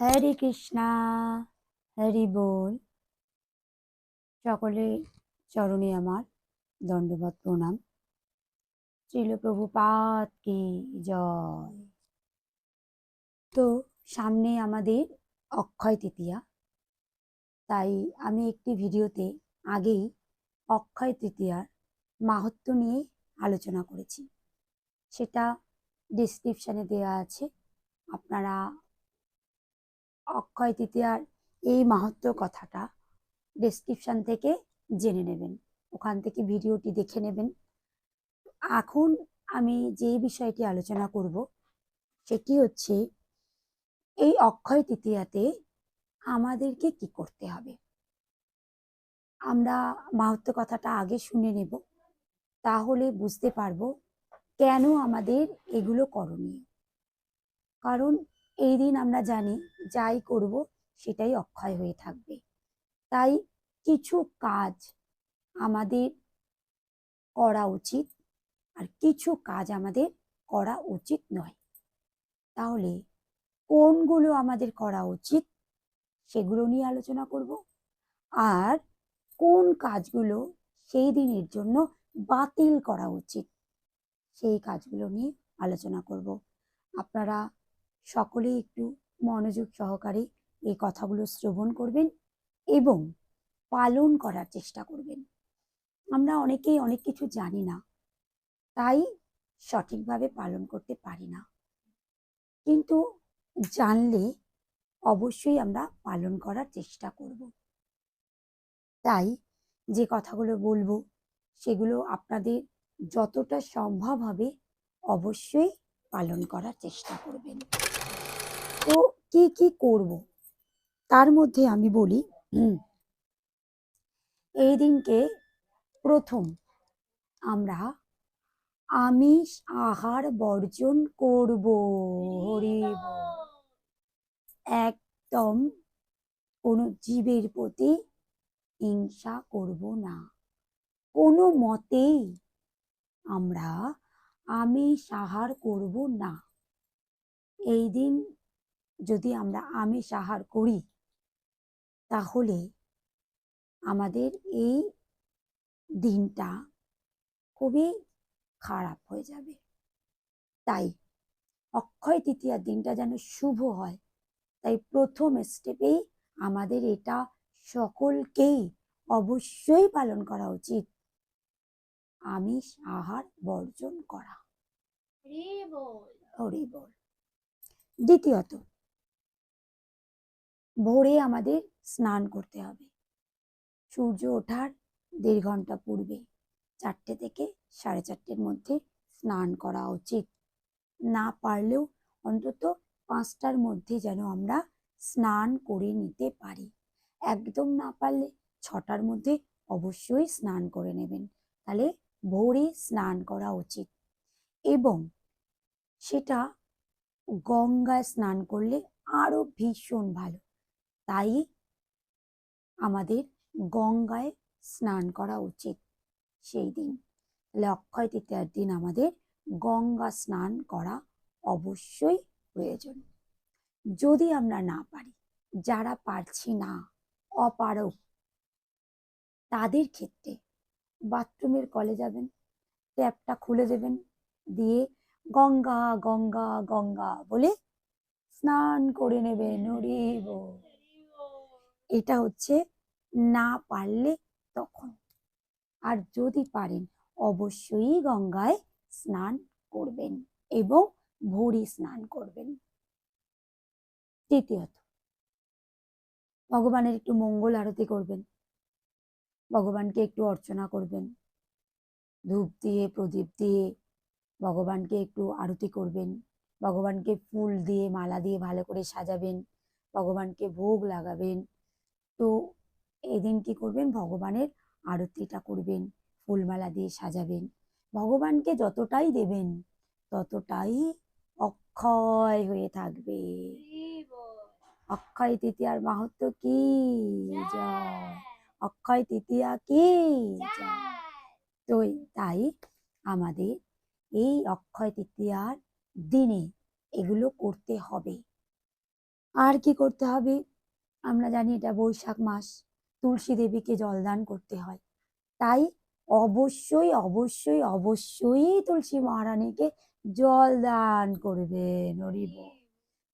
হরে কৃষ্ণা, হরি বল। সকলে চরণে আমার দণ্ডবত প্রণাম। প্রভুপাত কি জয়। তো সামনে আমাদের অক্ষয় তৃতীয়া। তাই আমি একটি ভিডিওতে আগেই অক্ষয় তৃতীয়ার মাহাত্ম্য নিয়ে আলোচনা করেছি। সেটা ডিসক্রিপশানে দেওয়া আছে। আপনারা অক্ষয় তৃতীয়ার এই মাহাত্ম্য কথাটা ডেসক্রিপশন থেকে জেনে নেবেন। ওখান থেকে ভিডিওটি দেখে নেবেন। এখন আমি যে বিষয়টি আলোচনা করব, সেটি হচ্ছে এই অক্ষয় তৃতীয়াতে আমাদেরকে কি করতে হবে? আমরা মাহাত্ম্য কথাটা আগে শুনে নেব, তাহলে বুঝতে পারব কেন আমাদের এগুলো করণীয়। কারণ এই দিন আমরা জানি যাই করব সেটাই অক্ষয় হয়ে থাকবে। তাই কিছু কাজ আমাদের করা উচিত আর কিছু কাজ আমাদের করা উচিত নয়। তাহলে কোনগুলো আমাদের করা উচিত সেগুলো নিয়ে আলোচনা করব আর কোন কাজগুলো সেই দিনের জন্য বাতিল করা উচিত সেই কাজগুলো নিয়ে আলোচনা করব। আপনারা সকলেই একটু মনোযোগ সহকারে এই কথাগুলো শ্রবণ করবেন এবং পালন করার চেষ্টা করবেন। আমরা অনেকেই অনেক কিছু জানি না, তাই সঠিকভাবে পালন করতে পারি না। কিন্তু জানলে অবশ্যই আমরা পালন করার চেষ্টা করব। তাই যে কথাগুলো বলব, সেগুলো আপনাদের যতটা সম্ভব হবে অবশ্যই পালন করার চেষ্টা করবেন। কি কি করব? তার মধ্যে আমি বলি এই দিনকে প্রথম আমরা আমিষ আহার বর্জন করব, হরি একদম কোনো জীবের প্রতি হিংসা করব না। কোনো মতেই আমরা আমিষ আহার করব না। এই দিন যদি আমরা আমিষ আহার করি তাহলে আমাদের এই দিনটা খুবই খারাপ হয়ে যাবে। তাই অক্ষয় তৃতীয়ার দিনটা যেন শুভ হয়। তাই প্রথম স্টেপেই আমাদের এটা সকলকেই অবশ্যই পালন করা উচিত। আমিষ আহার বর্জন করা। হরি বল দ্বিতীয়ত ভোরে আমাদের স্নান করতে হবে। সূর্য ওঠার দেড় ঘণ্টা পূর্বে চারটে থেকে সাড়ে চারটের মধ্যে স্নান করা উচিত। না পারলেও অন্তত পাঁচটার মধ্যে যেন আমরা স্নান করে নিতে পারি। একদম না পারলে ছটার মধ্যে অবশ্যই স্নান করে নেবেন। তাহলে ভোরে স্নান করা উচিত। এবং সেটা গঙ্গায় স্নান করলে আরও ভীষণ ভালো। তাই আমাদের গঙ্গায় স্নান করা উচিত সেই দিন তাহলে অক্ষয় তৃতীয়ার দিন আমাদের গঙ্গা স্নান করা অবশ্যই প্রয়োজন যদি আমরা না পারি, যারা পারছি না অপারক তাদের ক্ষেত্রে বাথরুমের কলে যাবেন, ট্যাপটা খুলে দেবেন, দিয়ে গঙ্গা গঙ্গা গঙ্গা বলে স্নান করে নেবেন হরি বল। এটা হচ্ছে না পারলে তখন। আর যদি পারেন, অবশ্যই গঙ্গায় স্নান করবেন এবং ভোরে স্নান করবেন। তৃতীয়ত, ভগবানের একটু মঙ্গল আরতি করবেন, ভগবানকে একটু অর্চনা করবেন, ধূপ দিয়ে, প্রদীপ দিয়ে ভগবানকে একটু আরতি করবেন, ভগবানকে ফুল দিয়ে, মালা দিয়ে ভালো করে সাজাবেন, ভগবানকে ভোগ লাগাবেন তো এদিন কি করবেন? ভগবানের আরতিটা করবেন, ফুলমালা দিয়ে সাজাবেন। ভগবানকে যতটাই দেবেন, ততটাই অক্ষয় হয়ে থাকবে। অক্ষয় তৃতীয়ার মাহাত্ম কি? অক্ষয় তৃতীয়া কি? তো তাই আমাদের এই অক্ষয় তৃতীয়ার দিনে এগুলো করতে হবে। আর কি করতে হবে? আমরা জানি এটা বৈশাখ মাস, তুলসী দেবীকে জলদান করতে হয়। তাই অবশ্যই অবশ্যই অবশ্যই তুলসী মহারানীকে জল দান করবেন, হরিব।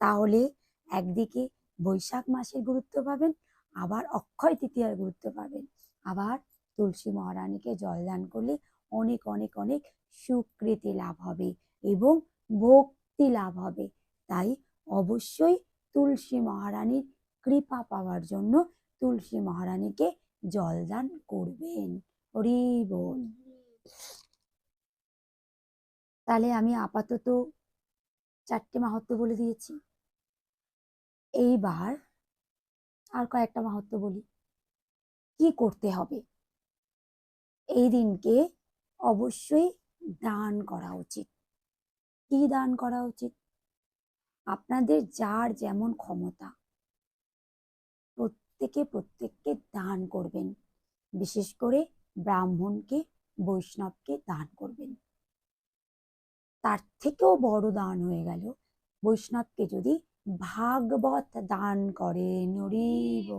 তাহলে একদিকে বৈশাখ মাসের গুরুত্ব পাবেন, আবার অক্ষয় তৃতীয়ার গুরুত্ব পাবেন। আবার তুলসী মহারানীকে জল দান করলে অনেক অনেক অনেক সুকৃতি লাভ হবে এবং ভক্তি লাভ হবে। তাই অবশ্যই তুলসী মহারানীর কৃপা পাওয়ার জন্য তুলসী মহারানীকে জলদান করবেন। হরি বল। তাহলে আমি আপাতত চারটে মাহাত্ম বলে দিয়েছি। এইবার আর কয়েকটা মাহাত্ম বলি। কি করতে হবে? এই দিনকে অবশ্যই দান করা উচিত। কি দান করা উচিত? আপনাদের যার যেমন ক্ষমতা প্রত্যেকে প্রত্যেককে দান করবেন। বিশেষ করে ব্রাহ্মণকে, বৈষ্ণবকে দান করবেন। তার থেকেও বড় দান হয়ে গেল, বৈষ্ণবকে যদি ভাগবত দান করেন হরিব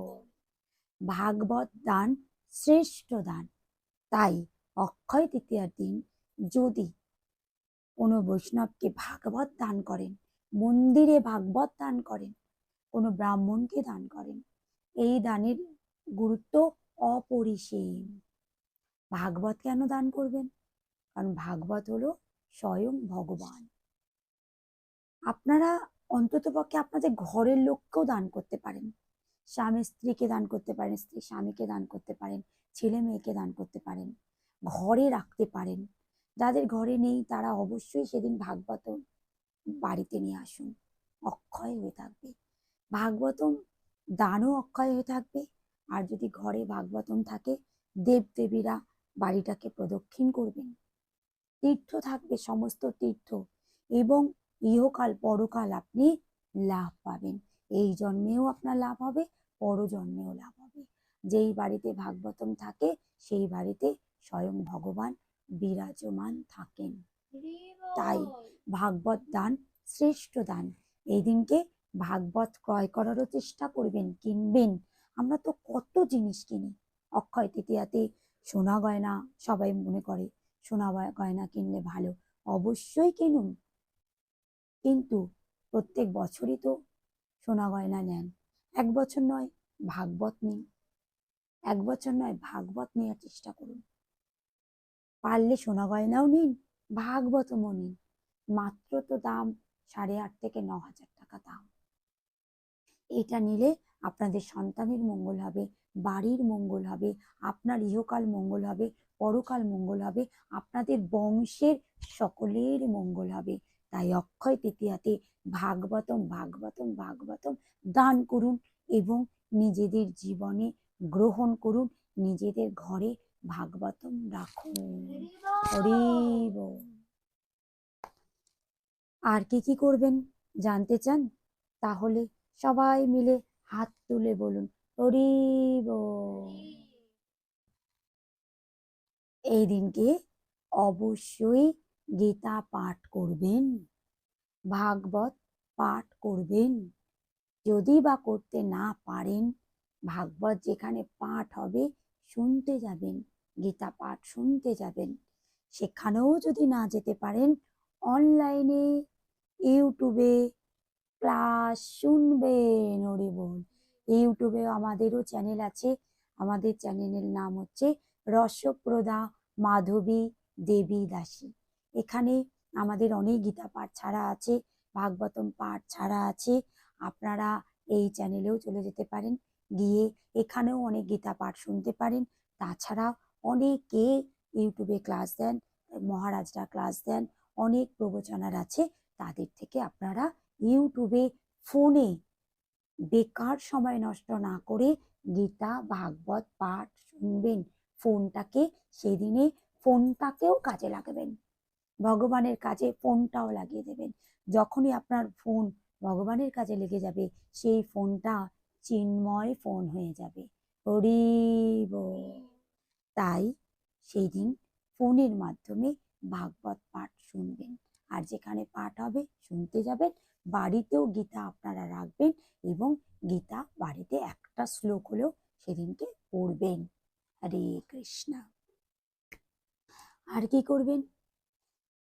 ভাগবত দান শ্রেষ্ঠ দান। তাই অক্ষয় তৃতীয়ার দিন যদি কোনো বৈষ্ণবকে ভাগবত দান করেন, মন্দিরে ভাগবত দান করেন, কোনো ব্রাহ্মণকে দান করেন এই দানের গুরুত্ব অপরিসীম। ভাগবত কেন দান করবেন? কারণ ভাগবত হলো স্বয়ং ভগবান। আপনারা অন্ততপক্ষে আপনাদের ঘরের লোককেও দান করতে পারেন। স্বামী স্ত্রীকে দান করতে পারেন, স্ত্রী স্বামীকে দান করতে পারেন, ছেলে মেয়েকে দান করতে পারেন, ঘরে রাখতে পারেন। যাদের ঘরে নেই তারা অবশ্যই সেদিন ভাগবত বাড়িতে নিয়ে আসুন। অক্ষয় হয়ে থাকবে। ভাগবতম দানও অক্ষয় হয়ে থাকবে। আর যদি ঘরে ভাগবতম থাকে, দেবদেবীরা বাড়িটাকে প্রদক্ষিণ করবেন। তীর্থ থাকবে সমস্ত তীর্থ এবং ইহকাল পরকাল আপনি লাভ পাবেন। এই জন্মেও আপনার লাভ হবে, পরজন্মেও লাভ হবে। যেই বাড়িতে ভাগবতম থাকে, সেই বাড়িতে স্বয়ং ভগবান বিরাজমান থাকেন। তাই ভাগবত দান শ্রেষ্ঠ দান। এই দিনকে ভাগবত ক্রয় করারও চেষ্টা করবেন, কিনবেন। আমরা তো কত জিনিস কিনি। অক্ষয় তৃতীয়াতে সোনা গয়না সবাই মনে করে, সোনা গয়- গয়না কিনলে ভালো। অবশ্যই কিনুন। কিন্তু প্রত্যেক বছরই তো সোনা গয়না নেন। এক বছর নয়, ভাগবত নিন। এক বছর নয়, ভাগবত নেওয়ার চেষ্টা করুন। পারলে সোনা গয়নাও নিন ভাগবতমও নিন। মাত্র তো দাম সাড়ে আট থেকে ন হাজার টাকা দাম। এটা নিলে আপনাদের সন্তানের মঙ্গল হবে, বাড়ির মঙ্গল হবে, আপনার ইহকাল মঙ্গল হবে, পরকাল মঙ্গল হবে, আপনাদের বংশের সকলের মঙ্গল হবে। তাই অক্ষয় তৃতীয়াতে ভাগবতম ভাগবতম ভাগবতম দান করুন এবং নিজেদের জীবনে গ্রহণ করুন, নিজেদের ঘরে ভাগবতম রাখুন। আর কি কি করবেন জানতে চান? তাহলে সবাই মিলে হাত তুলে বলুন, হরি এই দিনকে অবশ্যই গীতা পাঠ করবেন, ভাগবত পাঠ করবেন। যদি বা করতে না পারেন, ভাগবত যেখানে পাঠ হবে, শুনতে যাবেন, গীতা পাঠ শুনতে যাবেন। সেখানেও যদি না যেতে পারেন, অনলাইনে, ইউটিউবে ক্লাস শুনবেন ওরে বল। ইউটিউবে আমাদেরও চ্যানেল আছে। আমাদের চ্যানেলের নাম হচ্ছে রসপ্রদা মাধবী দেবী দাসী এখানে আমাদের অনেক গীতা পাঠ ছাড়া আছে, ভাগবতম পাঠ ছাড়া আছে। আপনারা এই চ্যানেলেও চলে যেতে পারেন, গিয়ে এখানেও অনেক গীতা পাঠ শুনতে পারেন। তাছাড়া অনেকে ইউটিউবে ক্লাস দেন, মহারাজরা ক্লাস দেন, অনেক প্রবচনার আছে, তাদের থেকে আপনারা ইউটিউবে ফোনে বেকার সময় নষ্ট না করে গীতা, ভাগবত পাঠ শুনবেন। ফোনটাকে সেদিনে ফোনটাকেও কাজে লাগাবেন। ভগবানের কাজে ফোনটাও লাগিয়ে দেবেন। যখনই আপনার ফোন ভগবানের কাজে লেগে যাবে, সেই ফোনটা চিন্ময় ফোন হয়ে যাবে। হরি তাই সেই দিন ফোনের মাধ্যমে ভাগবত পাঠ শুনবেন। আর যেখানে পাঠ হবে, শুনতে যাবেন। বাড়িতেও গীতা আপনারা রাখবেন এবং গীতা বাড়িতে একটা শ্লোক হলেও সেদিনকে পড়বেন। হরে কৃষ্ণা। আর কি করবেন?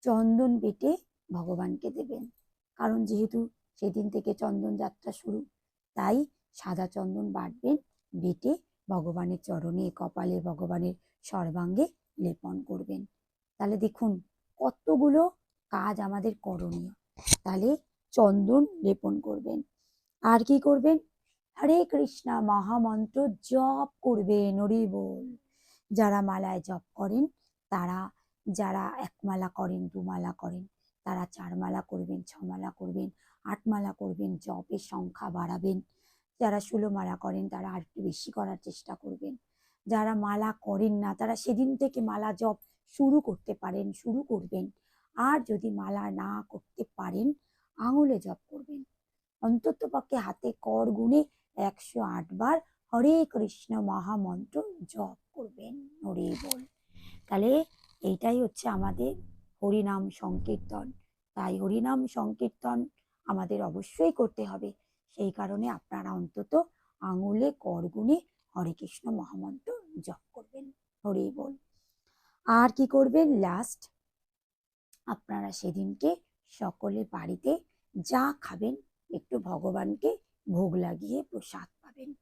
চন্দন বেটে ভগবানকে দেবেন। কারণ যেহেতু সেদিন থেকে চন্দন যাত্রা শুরু, তাই সাদা চন্দন বাটবেন, বেটে ভগবানের চরণে, কপালে ভগবানের সর্বাঙ্গে লেপন করবেন। তাহলে দেখুন, কতগুলো কাজ আমাদের করণীয়। তাহলে চন্দন লেপন করবেন। আর কি করবেন? হরে কৃষ্ণা মহামন্ত্র জপ করবেন হরি বল যারা মালায় জপ করেন, তারা, যারা এক মালা করেন, দু মালা করেন, তারা চার মালা করবেন, ছ মালা করবেন, আট মালা করবেন, জপের সংখ্যা বাড়াবেন। যারা ষোলো মালা করেন, তারা আর একটু বেশি করার চেষ্টা করবেন। যারা মালা করেন না, তারা সেদিন থেকে মালা জপ শুরু করতে পারেন, শুরু করবেন। আর যদি মালা না করতে পারেন আঙুলে জপ করবেন। অন্তত পক্ষে হাতে কর গুণে একশো বার হরে কৃষ্ণ মহামন্ত্র জপ করবেন হরে বল। তাহলে এইটাই হচ্ছে আমাদের হরিনাম সংকীর্তন। তাই হরিনাম সংকীর্তন আমাদের অবশ্যই করতে হবে। সেই কারণে আপনারা অন্তত আঙুলে কর গুণে হরে কৃষ্ণ মহামন্ত্র জপ করবেন হরে বল। আর কি করবেন? লাস্ট আপনারা সেদিনকে সকলে বাড়িতে যা খাবেন, একটু ভগবানকে ভোগ লাগিয়ে প্রসাদ পাবেন।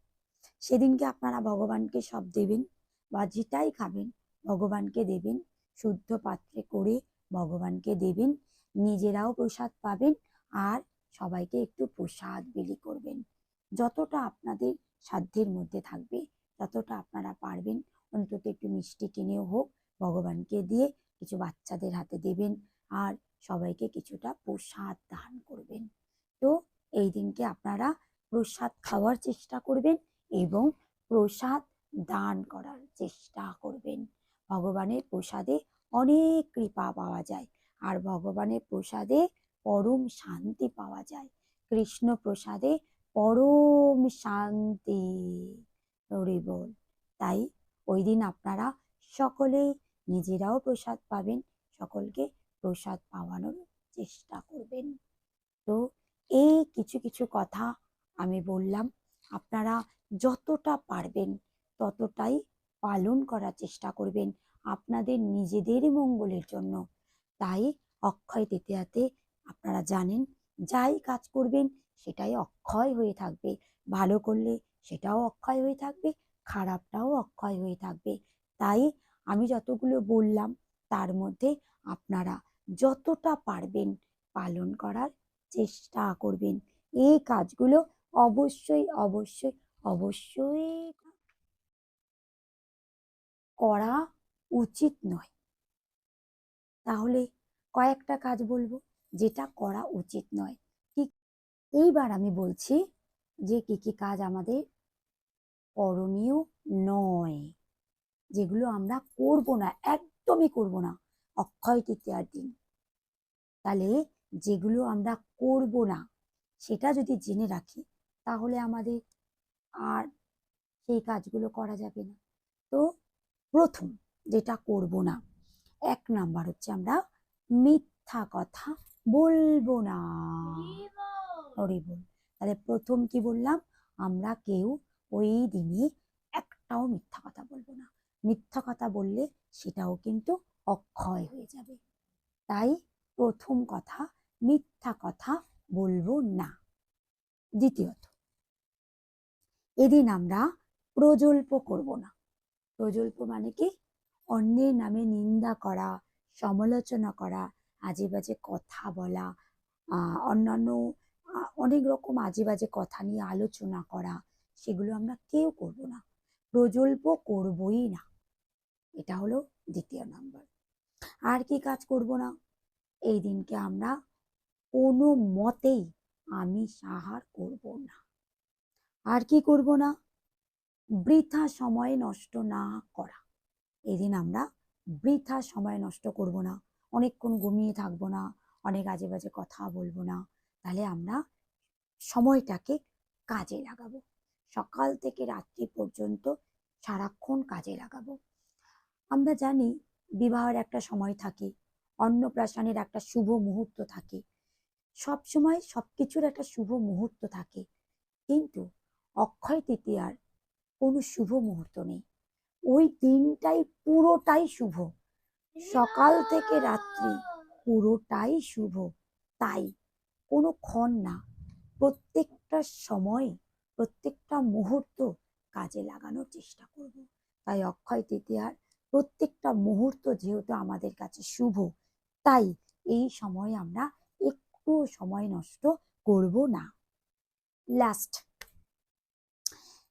সেদিনকে আপনারা ভগবানকে সব দেবেন বা যেটাই খাবেন, ভগবানকে দেবেন, শুদ্ধ পাত্রে করে ভগবানকে দেবেন, নিজেরাও প্রসাদ পাবেন আর সবাইকে একটু প্রসাদ বিলি করবেন। যতটা আপনাদের সাধ্যের মধ্যে থাকবে, ততটা আপনারা পারবেন। অন্তত একটু মিষ্টি কিনেও হোক, ভগবানকে দিয়ে কিছু বাচ্চাদের হাতে দেবেন। আর সবাইকে কিছুটা প্রসাদ দান করবেন। তো এই দিনকে আপনারা প্রসাদ খাওয়ার চেষ্টা করবেন এবং প্রসাদ দান করার চেষ্টা করবেন। ভগবানের প্রসাদে অনেক কৃপা পাওয়া যায় আর ভগবানের প্রসাদে পরম শান্তি পাওয়া যায়। কৃষ্ণ প্রসাদে পরম শান্তি। হরি বল তাই ওই দিন আপনারা সকলেই নিজেরাও প্রসাদ পাবেন, সকলকে প্রসাদ পাওয়ানোর চেষ্টা করবেন। তো এই কিছু কিছু কথা আমি বললাম, আপনারা যতটা পারবেন ততটাই পালন করার চেষ্টা করবেন আপনাদের নিজেদের মঙ্গলের জন্য। তাই অক্ষয় তৃতীয়াতে আপনারা জানেন, যাই কাজ করবেন সেটাই অক্ষয় হয়ে থাকবে, ভালো করলে সেটাও অক্ষয় হয়ে থাকবে, খারাপটাও অক্ষয় হয়ে থাকবে। তাই আমি যতগুলো বললাম তার মধ্যে আপনারা যতটা পারবেন পালন করার চেষ্টা করবেন। এই কাজগুলো অবশ্যই অবশ্যই অবশ্যই করা উচিত নয়। তাহলে কয়েকটা কাজ বলব যেটা করা উচিত নয়। কি এইবার আমি বলছি যে কি কি কাজ আমাদের করণীয় নয়, যেগুলো আমরা করব না, একদমই করব না। অক্ষয় তৃতীয়ার দিন। তাহলে যেগুলো আমরা করব না, সেটা যদি জেনে রাখি, তাহলে আমাদের আর সেই কাজগুলো করা যাবে না। তো প্রথম যেটা করব না, এক নাম্বার হচ্ছে আমরা মিথ্যা কথা বলব না। হরি বল তাহলে প্রথম কি বললাম? আমরা কেউ ওই দিনে একটাও মিথ্যা কথা বলব না। মিথ্যা কথা বললে সেটাও কিন্তু অক্ষয় হয়ে যাবে। তাই প্রথম কথা, মিথ্যা কথা বলব না। দ্বিতীয়ত, এদিন আমরা প্রজল্প করব না। প্রজল্প মানে কি? অন্যের নামে নিন্দা করা, সমালোচনা করা আজে বাজে কথা বলা অন্যান্য অনেক রকম আজে বাজে কথা নিয়ে আলোচনা করা, সেগুলো আমরা কেউ করব না। প্রজল্প করবই না। এটা হলো দ্বিতীয় নাম্বার। আর কি কাজ করব না? এই দিনকে আমরা কোনো মতেই আমি সাহার করব না। আর কি করব না? বৃথা সময় নষ্ট না করা। এদিন আমরা বৃথা সময় নষ্ট করব না। অনেকক্ষণ ঘুমিয়ে থাকব না, অনেক আজে বাজে কথা বলব না। তাহলে আমরা সময়টাকে কাজে লাগাবো। সকাল থেকে রাত্রি পর্যন্ত সারাক্ষণ কাজে লাগাবো। আমরা জানি বিবাহের একটা সময় থাকে, অন্নপ্রাশনের একটা শুভ মুহূর্ত থাকে। সব সময় সবকিছুর একটা শুভ মুহূর্ত থাকে, কিন্তু অক্ষয় তৃতীয়ার কোনো শুভ মুহূর্ত নেই। ওই দিনটাই পুরোটাই শুভ। সকাল থেকে রাত্রি পুরোটাই শুভ। তাই কোনো ক্ষণ না, প্রত্যেকটা সময়, প্রত্যেকটা মুহূর্ত কাজে লাগানোর চেষ্টা করব। তাই অক্ষয় তৃতীয়ার প্রত্যেকটা মুহূর্ত যেহেতু আমাদের কাছে শুভ, তাই এই সময় আমরা একটু সময় নষ্ট করব না। লাস্ট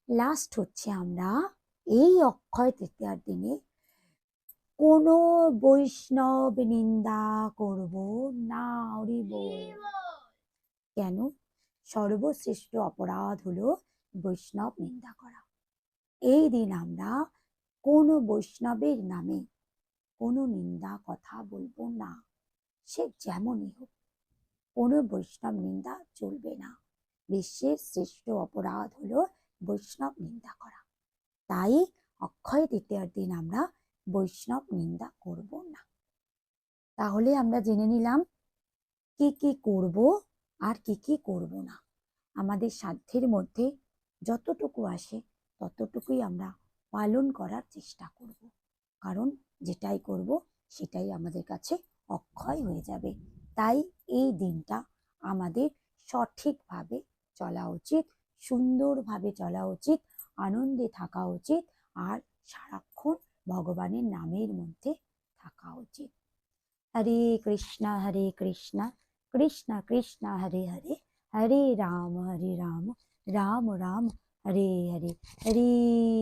লাস্ট হচ্ছে আমরা এই অক্ষয় তৃতীয়ার দিনে কোনো বৈষ্ণব নিন্দা করব না হরি কেন? সর্বশ্রেষ্ঠ অপরাধ হলো বৈষ্ণব নিন্দা করা। এই দিন আমরা কোনো বৈষ্ণবের নামে কোনো নিন্দা কথা বলব না। সে যেমনই হোক, কোনো বৈষ্ণব নিন্দা চলবে না। বিশ্বের শ্রেষ্ঠ অপরাধ হলো বৈষ্ণব নিন্দা করা। তাই অক্ষয় তৃতীয়ার দিন আমরা বৈষ্ণব নিন্দা করব না। তাহলে আমরা জেনে নিলাম কি কি করব আর কি কি করব না। আমাদের সাধ্যের মধ্যে যতটুকু আসে ততটুকুই আমরা পালন করার চেষ্টা করব। কারণ যেটাই করব, সেটাই আমাদের কাছে অক্ষয় হয়ে যাবে। তাই এই দিনটা আমাদের সঠিকভাবে চলা উচিত, সুন্দরভাবে চলা উচিত, আনন্দে থাকা উচিত, আর সারাক্ষণ ভগবানের নামের মধ্যে থাকা উচিত। হরে কৃষ্ণ হরে কৃষ্ণ কৃষ্ণ কৃষ্ণ, হরে হরে হরে রাম হরে রাম রাম রাম, হরে হরে হরে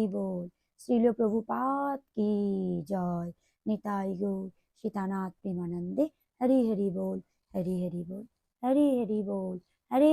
বল। শ্রীল প্রভুপাদ কি জয় নিতাই গৌর সীতানাথ প্রেমানন্দে হরে হরি বল হরে হরি বল হরে হরি বল হরে